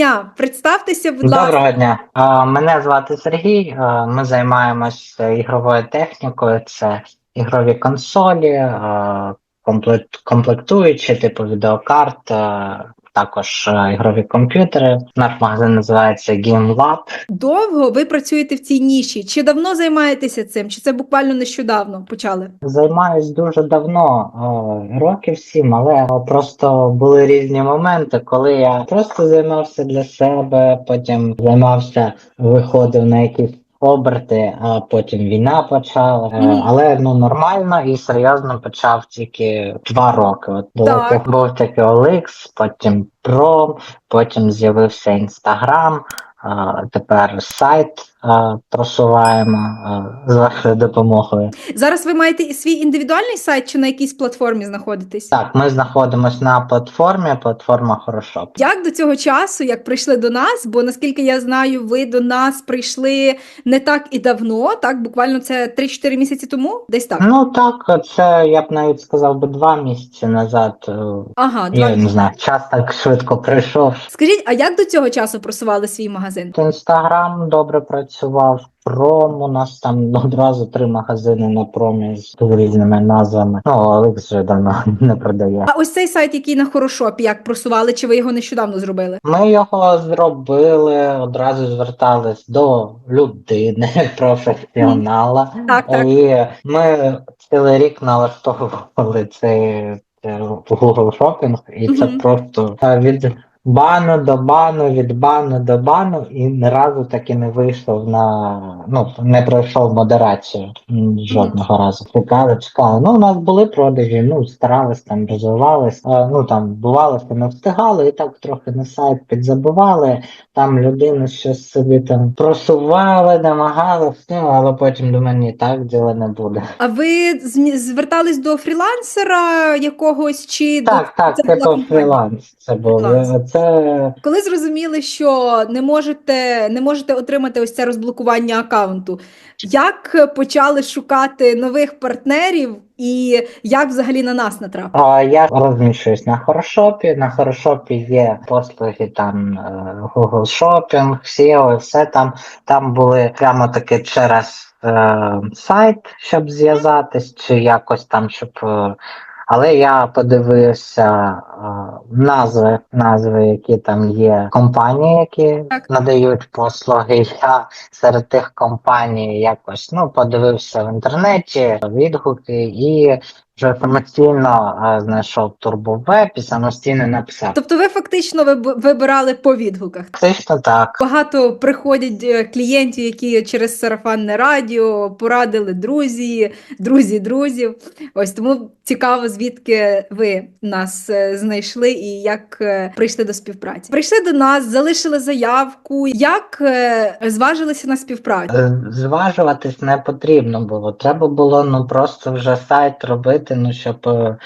Дня, представтеся, будь ласка. Доброго дня. Мене звати Сергій. Ми займаємося ігровою технікою. Це ігрові консолі, комплект- комплектуючі, типу відеокарт, також е, ігрові комп'ютери. Наш магазин називається Game Lab. Довго ви працюєте в цій ніші? Чи давно займаєтеся цим? Чи це буквально нещодавно почали? Займаюсь дуже давно, е, років сім, але просто були різні моменти, коли я просто займався для себе, потім займався, виходив на якісь оберти, а потім війна почала. Мгм. Але ну нормально і серйозно почав тільки два роки. От було Так. був такий Оликс, потім Pro, потім з'явився Інстаграм. Тепер сайт просуваємо е, з вашою допомогою. Зараз ви маєте і свій індивідуальний сайт чи на якійсь платформі знаходитесь? Так, ми знаходимося на платформі, платформа Хорошоп. Як до цього часу, як прийшли до нас? Бо наскільки я знаю, ви до нас прийшли не так і давно, так буквально це 3-4 місяці тому, десь так. Ну так, це я б навіть сказав би два місяці назад. е, Ага, два. Я не знаю, час так швидко прийшов. Скажіть, а як до цього часу просували свій магазин? Інстаграм добре працював. Пром у нас там одразу три магазини на промі з різними назвами. Ну, Олекс вже давно не продає. А ось цей сайт, який на хорошопі, як просували, чи ви його нещодавно зробили? Ми його зробили, одразу звертались до людини, професіонала. Так, так. І ми цілий рік налаштовували цей е, Google Shopping, і це Мгм. просто е, від бану до бану, від бану до бану, і ні разу таки не вийшов на ну не пройшов модерацію жодного разу. Чекали, чекали. Ну, у нас були продажі, ну старались там, розвивались. Е, Ну там бувало, що не встигали, і так трохи на сайт підзабивали. Там людини щось собі там просували, намагалися, ну, але потім до мене так діла не буде. А ви звертались до фрілансера якогось чи до Так, так, це це фріланс. Це був Фріланс. Це коли зрозуміли, що не можете, не можете отримати ось це розблокування аккаунту? Як почали шукати нових партнерів і як взагалі на нас натрапили? А, Я розміщуюсь на хорошопі. На хорошопі є послуги там е, Google Shopping, SEO, все там. Там були прямо таки через е, сайт, щоб зв'язатись, чи якось там, щоб. е, але я подивився а, назви, назви, які там є компанії, які Так. надають послуги. Я серед тих компаній якось ну подивився в інтернеті відгуки і вже самостійно е, знайшов турбовеб і самостійно написав. Тобто ви фактично виб- вибирали по відгуках. Фактично так. Багато приходять е, клієнтів, які через сарафанне радіо порадили друзі, друзі, друзів. Ось тому цікаво, звідки ви нас е, знайшли і як е, прийшли до співпраці. Прийшли до нас, залишили заявку. Як е, зважилися на співпрацю? Е, Зважуватись не потрібно було. Треба було ну просто вже сайт робити, ну щоб е,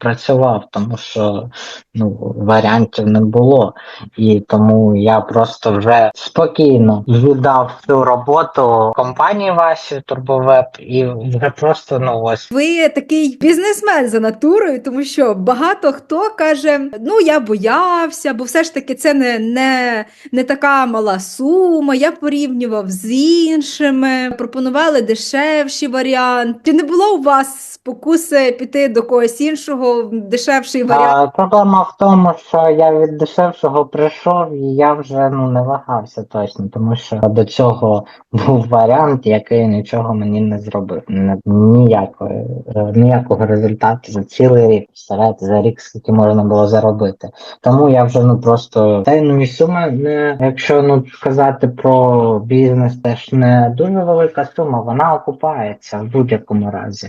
працював, тому що ну варіантів не було. І тому я просто вже спокійно віддав цю роботу компанії вашій Турбовеб і вже просто ну ось Ви такий бізнесмен за натурою, тому що багато хто каже: ну я боявся, бо все ж таки це не, не, не така мала сума. Я порівнював з іншими, пропонували дешевші варіанти. Чи не було у вас спокуси піти до когось іншого, дешевший варіант? А, проблема в тому, що я від дешевшого прийшов і я вже ну не вагався точно, тому що до цього був варіант, який нічого мені не зробив. Ніякої, е, ніякого результату за цілий рік. Представляєте, за рік скільки можна було заробити. Тому я вже ну просто та й ну і сума не якщо ну сказати про бізнес, теж не дуже велика сума, вона окупається в будь-якому разі.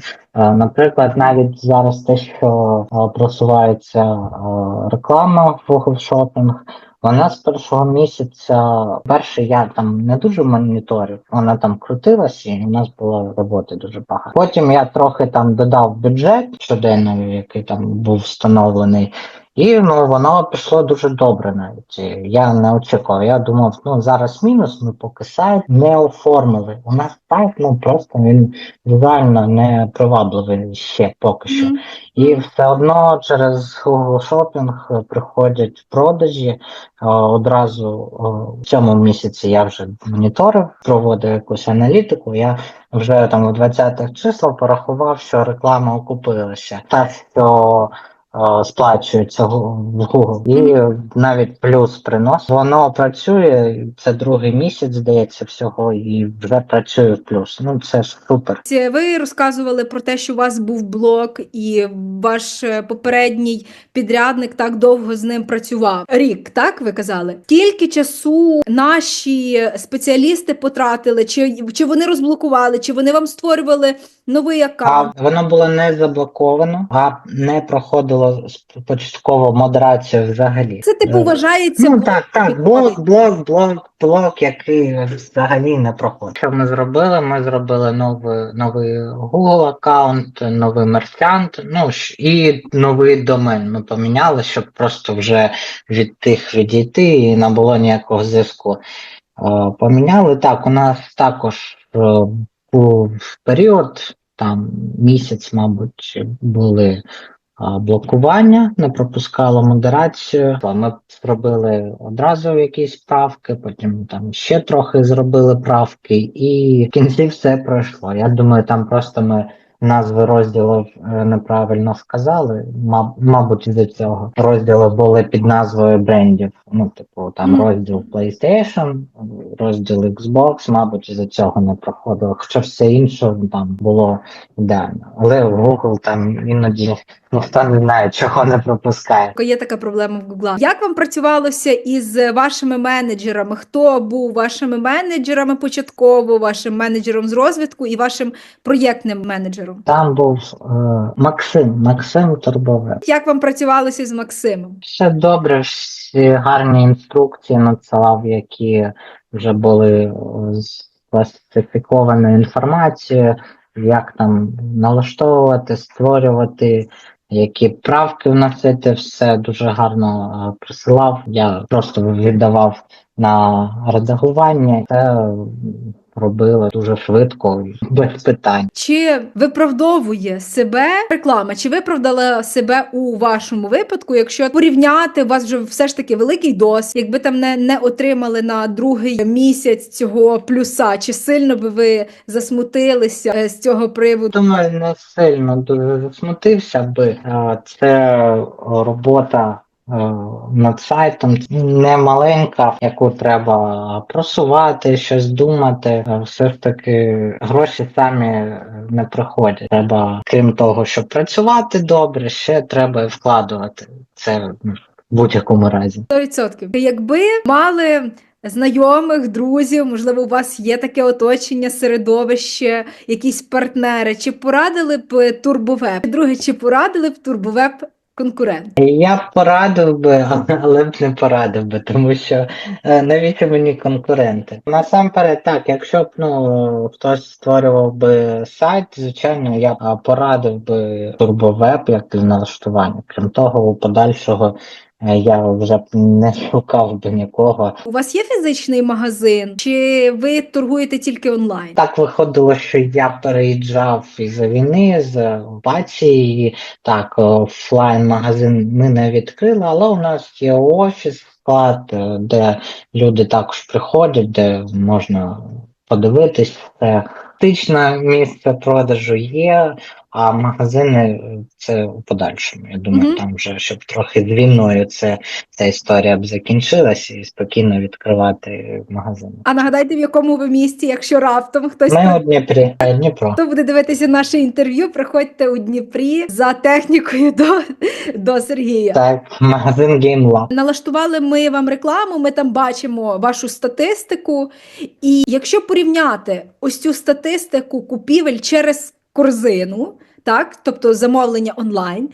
Наприклад, навіть зараз те, що е, просувається е, реклама в Google Shopping, вона з першого місяця, перше я там не дуже моніторив, вона там крутилася, і у нас було роботи дуже багато. Потім я трохи там додав бюджет щоденний, який там був встановлений. І ну воно пішло дуже добре навіть. Я не очікував. Я думав, ну зараз мінус, ми поки сайт не оформили. У нас сайт ну просто він візуально не привабливий ще поки що. Мгм. І все одно через Google Shopping приходять продажі. Е, Одразу е, в цьому місяці я вже моніторив, проводив якусь аналітику. Я вже там у 20-х числах порахував, що реклама окупилася. Та що е, сплачується в Google. І навіть плюс принос. Воно працює. Це другий місяць, здається, всього, і вже працює в плюс. Ну це ж супер. Ви розказували про те, що у вас був блог, і ваш е, попередній підрядник так довго з ним працював. Рік, так ви казали? Скільки часу наші спеціалісти потратили? Чи, чи вони розблокували, чи вони вам створювали новий А аккаунт? воно було не заблоковано, а не проходило початково модерацію взагалі. Це типу Е, вважається Ну так, так, блок, блок, блок, блок, який взагалі не проходить. Що ми зробили? Ми зробили новий, новий Google аккаунт, новий мерчант, ну і новий домен. Ми поміняли, щоб просто вже від тих відійти і не було ніякого зв'язку. Е, Поміняли так. У нас також був період, там місяць, мабуть, були блокування, не пропускало модерацію. Ми зробили одразу якісь правки, потім там ще трохи зробили правки, і в кінці все пройшло. Я думаю, там просто ми назви розділів е, неправильно сказали. Маб- Мабуть, з цього розділи були під назвою брендів. Ну, типу, там розділ PlayStation, розділ Xbox, мабуть, за цього не проходило. Хоча все інше там було ідеально. Але Google там іноді ніхто не знає, чого не пропускає. Є така проблема в Google. Як вам працювалося із вашими менеджерами? Хто був вашими менеджерами початково, вашим менеджером з розвитку і вашим проєктним менеджером? Там був е, Максим, Максим Турбове. Як вам працювалося з Максимом? Все добре, всі гарні інструкції надсилав, які вже були е, з класифікованою інформацією, як там налаштовувати, створювати, які правки вносити, все дуже гарно е, присилав. Я просто віддавав на редагування, це робили дуже швидко, без питань. Чи виправдовує себе реклама? Чи виправдала себе у вашому випадку? Якщо порівняти у вас вже все ж таки великий досвід, якби там не, не отримали на другий місяць цього плюса, чи сильно би ви засмутилися е, з цього приводу? Думаю, не сильно дуже засмутився би. Це робота над сайтом не маленька, яку треба просувати, щось думати. Е, Все ж таки гроші самі е, не приходять. Треба, крім того, щоб працювати добре, ще треба вкладувати. Це в будь-якому разі. 100%. Якби мали знайомих, друзів, можливо, у вас є таке оточення, середовище, якісь партнери, чи порадили б турбовеб? Друге, чи порадили б турбовеб конкурент? Я порадив би, але б не порадив би, тому що е, навіщо мені конкуренти? Насамперед, так, якщо б ну хтось створював би сайт, звичайно, я б порадив би турбовеб як з налаштування. Крім того, у подальшого я вже б не шукав би нікого. У вас є фізичний магазин, чи ви торгуєте тільки онлайн? Так виходило, що я переїжджав із війни з окупації. Так, офлайн магазин ми не відкрили, але у нас є офіс, склад, е, де люди також приходять, де можна подивитись. Це фактично місце продажу є, а магазини е, це у подальшому. Я думаю, Мгм. там вже щоб трохи з війною це ця історія б закінчилась і спокійно відкривати магазини. А нагадайте, в якому ви місті, якщо раптом хтось Ми у Дніпрі, е, Дніпро. Хто буде дивитися наше інтерв'ю, приходьте у Дніпрі за технікою до, до Сергія. Так, магазин Game Lab. Налаштували ми вам рекламу, ми там бачимо вашу статистику. І якщо порівняти ось цю статистику купівель через корзину, так, тобто замовлення онлайн,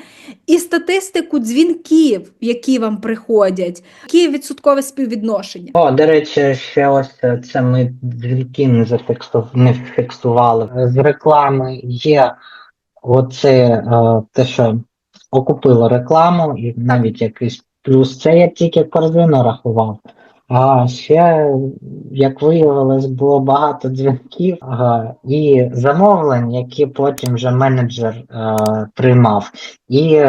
і статистику дзвінків, які вам приходять, які відсоткове співвідношення. О, до речі, ще ось е, це ми дзвінки не зафіксу... не фіксували. З реклами є оце е, те, що окупило рекламу і навіть якийсь плюс. Це я тільки корзину рахував. А ще, як виявилось, було багато дзвінків ага, і замовлень, які потім вже менеджер е, приймав. І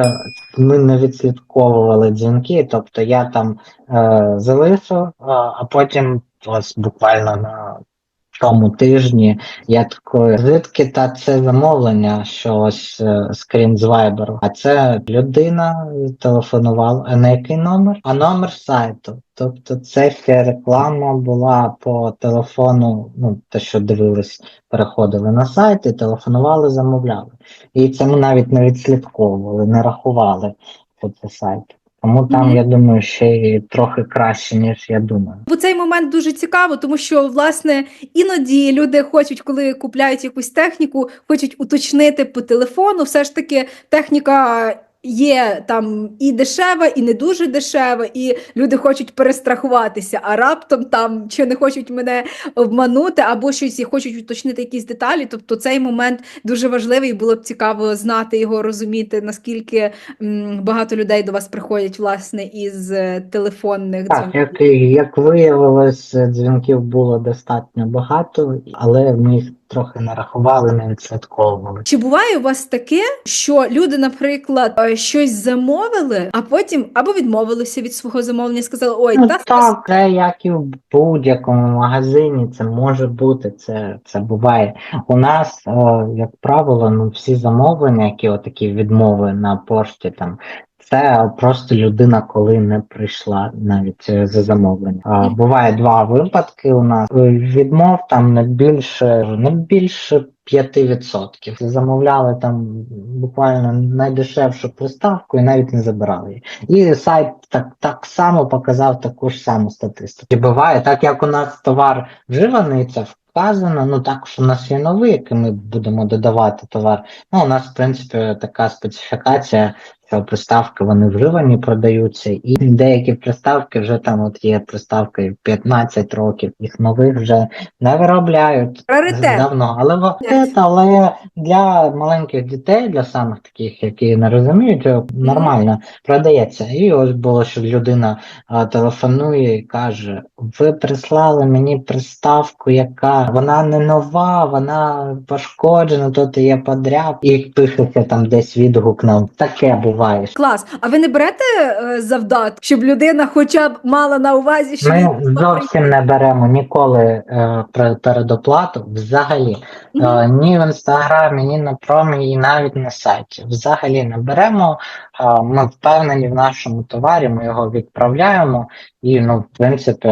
ми не відслідковували дзвінки, тобто я там е, залишив, а потім ось буквально на тому тижні я такий, звідки та це замовлення, що ось е, скрін з Viber, а це людина телефонувала, на який номер? А номер сайту. Тобто це ще реклама була по телефону, ну те, що дивились, переходили на сайт і телефонували, замовляли. І це ми навіть не відслідковували, не рахували, що це сайт. Тому там, Мгм. я думаю, ще й трохи краще, ніж я думаю. Бо цей момент дуже цікаво, тому що власне іноді люди хочуть, коли купляють якусь техніку, хочуть уточнити по телефону. Все ж таки, техніка є там і дешева, і не дуже дешева, і люди хочуть перестрахуватися, а раптом там чи не хочуть мене обманути, або щось і хочуть уточнити якісь деталі. Тобто цей момент дуже важливий, було б цікаво знати його, розуміти, наскільки м, багато людей до вас приходять власне із е, телефонних Так, дзвінків. як, як виявилось, дзвінків було достатньо багато, але ми їх трохи не рахували, не відслідковували. Чи буває у вас таке, що люди, наприклад, е, щось замовили, а потім або відмовилися від свого замовлення, сказали, ой, Ну, та так, це як і в будь-якому магазині, це може бути, це, це буває. У нас, е, як правило, ну всі замовлення, які отакі відмови на пошті, там це просто людина, коли не прийшла навіть е, за замовлення. А, буває два випадки у нас. Е, Відмов там не більше, не більше 5%. Замовляли там буквально найдешевшу приставку і навіть не забирали її. І сайт так, так само показав таку ж саму статистику. І буває, так як у нас товар вживаний, це вказано, ну також у нас є новий, який ми будемо додавати товар. Ну, у нас, в принципі, така специфікація, приставки вони вживані продаються, і деякі приставки вже там от є приставки 15 років, їх нових вже не виробляють Раритет. давно. Але але для маленьких дітей, для самих таких, які не розуміють, е, нормально продається. І ось було, що людина а, телефонує і каже: Ви прислали мені приставку, яка вона не нова, вона пошкоджена, тут є подряд, і пишеться там десь відгук нам. Таке буває. Клас. А ви не берете е, завдат, щоб людина хоча б мала на увазі, що Ми зовсім не беремо ніколи е, передоплату взагалі. Е, ні в інстаграмі, ні на промі, і навіть на сайті. Взагалі не беремо. Е, ми впевнені в нашому товарі, ми його відправляємо і, ну, в принципі,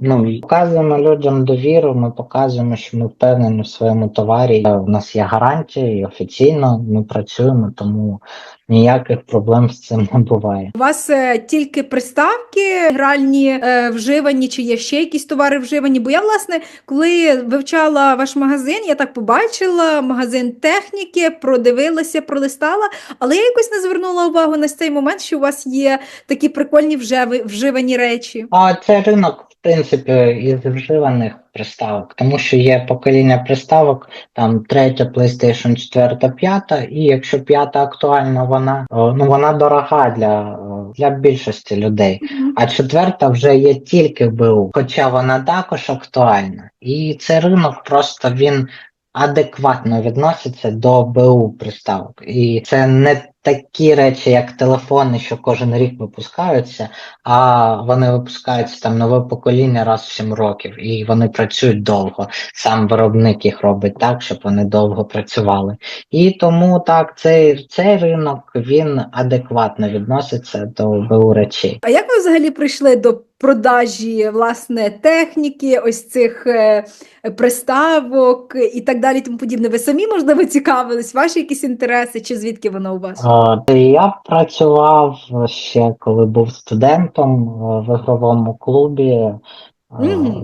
ну, показуємо людям довіру, ми показуємо, що ми впевнені в своєму товарі. Е, У нас є гарантія, і офіційно ми працюємо, тому ніяких проблем з цим не буває. У вас е, тільки приставки гральні е, вживані, чи є ще якісь товари вживані? Бо я, власне, коли вивчала ваш магазин, я так побачила магазин техніки, продивилася, пролистала, але я якось не звернула увагу на цей момент, що у вас є такі прикольні вживи, вживані речі. А це ринок, в принципі, із вживаних приставок, тому що є покоління приставок, там третя PlayStation, четверта, п'ята, і якщо п'ята актуальна, вона ну вона дорога для, для більшості людей. А четверта вже є тільки в БУ, хоча вона також актуальна. І цей ринок просто він адекватно відноситься до БУ приставок. І це не такі речі, як телефони, що кожен рік випускаються, а вони випускаються там нове покоління раз в 7 років, і вони працюють довго. Сам виробник їх робить так, щоб вони довго працювали. І тому так, цей, цей ринок він адекватно відноситься до БУ речей. А як ви взагалі прийшли до продажі власне техніки, ось цих е, приставок і так далі, тому подібне? Ви самі можливо цікавились, ваші якісь інтереси, чи звідки воно у вас? Я працював ще коли був студентом е, в ігровому клубі. Е,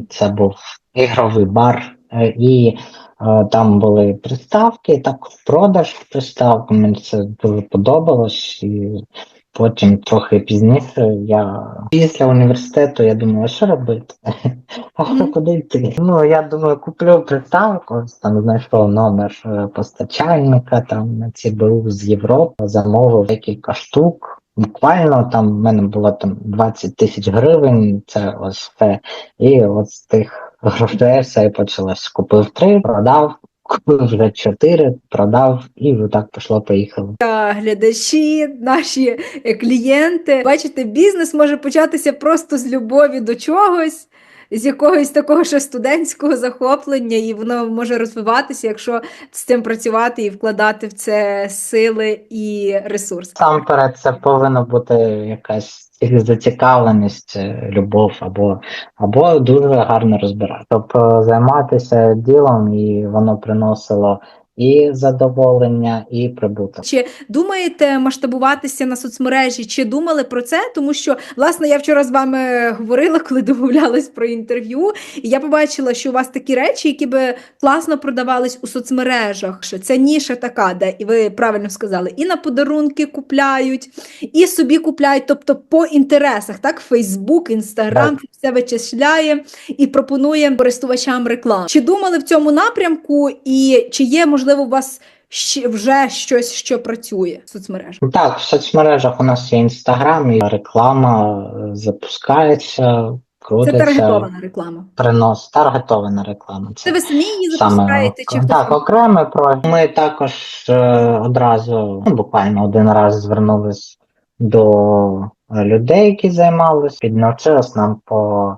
Це був ігровий бар, і е, там були приставки, також продаж приставок. Мені це дуже подобалось. І потім трохи пізніше я після університету я думаю, а що робити? А куди йти? Ну я думаю, куплю приставку, там знайшов номер е, постачальника там на ЦБУ з Європи, замовив декілька штук. Буквально там в мене було там 20 тисяч гривень, це ось все. І от з тих грошей все і почалось. Купив три, продав, купив вже чотири, продав, і так пішло, поїхало. Та глядачі, наші клієнти. Бачите, бізнес може початися просто з любові до чогось. З якогось такого ще студентського захоплення, і воно може розвиватися, якщо з цим працювати і вкладати в це сили і ресурси. Насамперед, це повинна бути якась зацікавленість, е, любов або, або дуже гарно розбирати. Е, займатися ділом, і воно приносило і задоволення, і прибуток. Чи думаєте масштабуватися на соцмережі? Чи думали про це? Тому що, власне, я вчора з вами говорила, коли домовлялась про інтерв'ю, і я побачила, що у вас такі речі, які би класно продавались у соцмережах. Що Це ніша така, де і ви правильно сказали, і на подарунки купляють, і собі купляють, тобто по інтересах, так? Фейсбук, Інстаграм все вичисляє і пропонує користувачам рекламу. Чи думали в цьому напрямку, і чи є можливо у вас ще вже щось, що працює в соцмережах? Так, в соцмережах у нас є інстаграм, і реклама е, запускається, Це крутиться, таргетована реклама. принос, таргетована реклама. Це ви самі її Саме запускаєте? Чи так, хтось? окремий проект. Ми також е, одразу, ну, буквально один раз звернулись до е, людей, які займалися, піднавчились нам по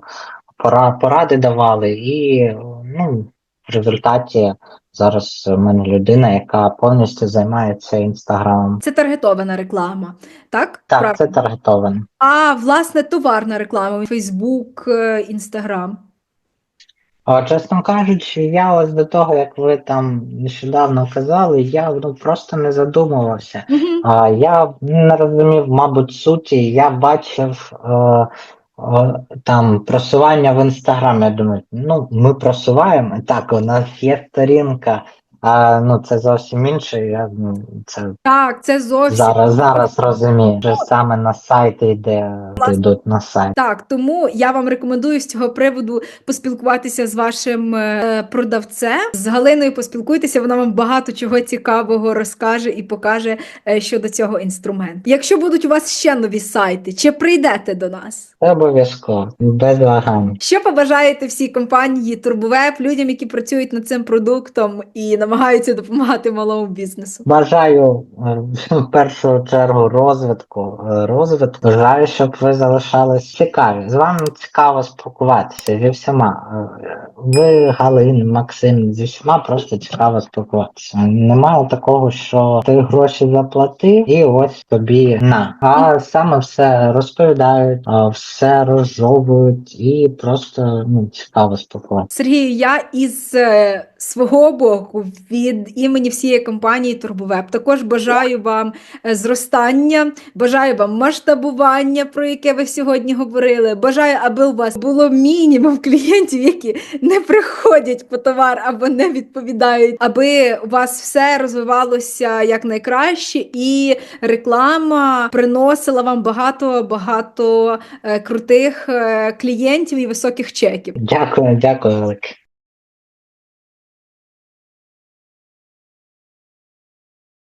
пора, поради давали, і ну, в результаті зараз в мене людина, яка повністю займається інстаграмом. Це таргетована реклама, так? Так, Правильно. це таргетовано. А власне товарна реклама, Фейсбук, Інстаграм. Чесно кажучи, я ось до того, як ви там нещодавно казали, я ну, просто не задумувався. Угу. А, я не розумів, мабуть, суті. Я бачив е, там просування в інстаграмі. Я думаю, ну ми просуваємо. Так, у нас є сторінка, а ну це зовсім інше. Я ну, це Так, це зовсім зараз зараз розумію. Вже саме на сайти йде, йдуть на сайт. Так, тому я вам рекомендую з цього приводу поспілкуватися з вашим е, продавцем. З Галиною поспілкуйтеся, вона вам багато чого цікавого розкаже і покаже е, щодо цього інструменту. Якщо будуть у вас ще нові сайти, чи прийдете до нас? Обов'язково, без вагань. Що побажаєте всій компанії Турбовеб, людям, які працюють над цим продуктом і намагаються допомагати малому бізнесу? Бажаю е, в першу чергу розвитку. е, розвитку. Бажаю, щоб ви залишались цікаві. З вами цікаво спілкуватися зі всіма. Е, Ви, Галин, Максим, зі всіма просто цікаво спілкуватися. Немає такого, що ти гроші заплатив і ось тобі на. А саме все розповідають, все розжовують і просто ну, цікаво спілкуватися. Сергію, я із свого боку від імені всієї компанії Турбовеб також бажаю вам е, зростання, бажаю вам масштабування, про яке ви сьогодні говорили. Бажаю, аби у вас було мінімум клієнтів, які не приходять по товар або не відповідають, аби у вас все розвивалося якнайкраще, і реклама приносила вам багато багато е, крутих е, клієнтів і високих чеків. Дякую, дякую, велике.